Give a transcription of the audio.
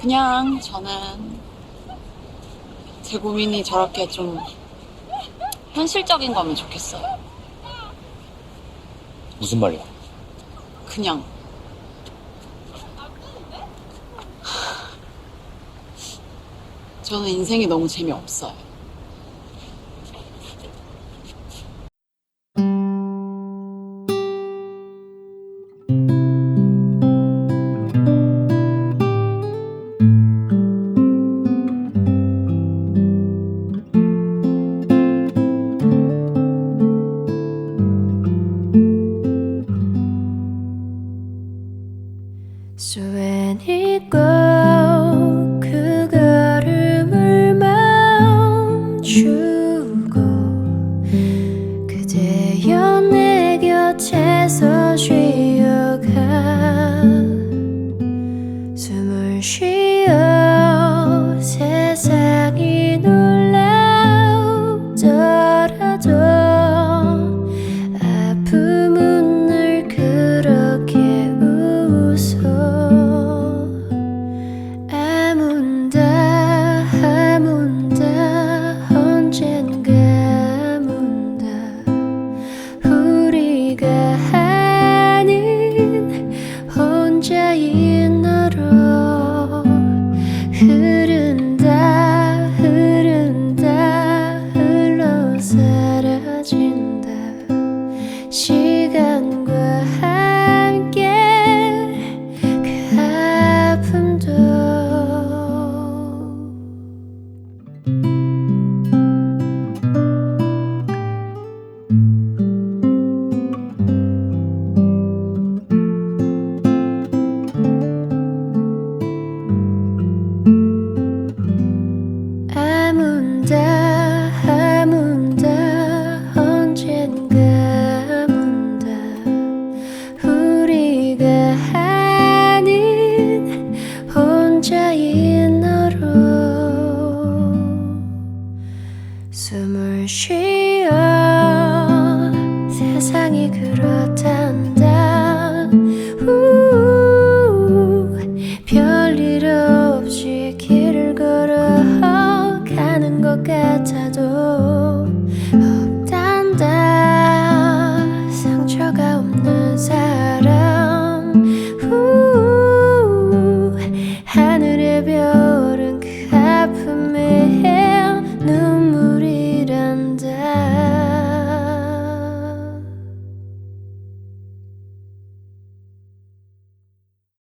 그냥 저는 제 고민이 저렇게 좀 현실적인 거면 좋겠어요. 무슨 말이야? 그냥. 저는 인생이 너무 재미없어요. 수엔이 꼭그 걸음을 멈추고 그대여 내 곁에서 쉬어가 숨을 쉬어 숨을 쉬어 세상이 그렇다.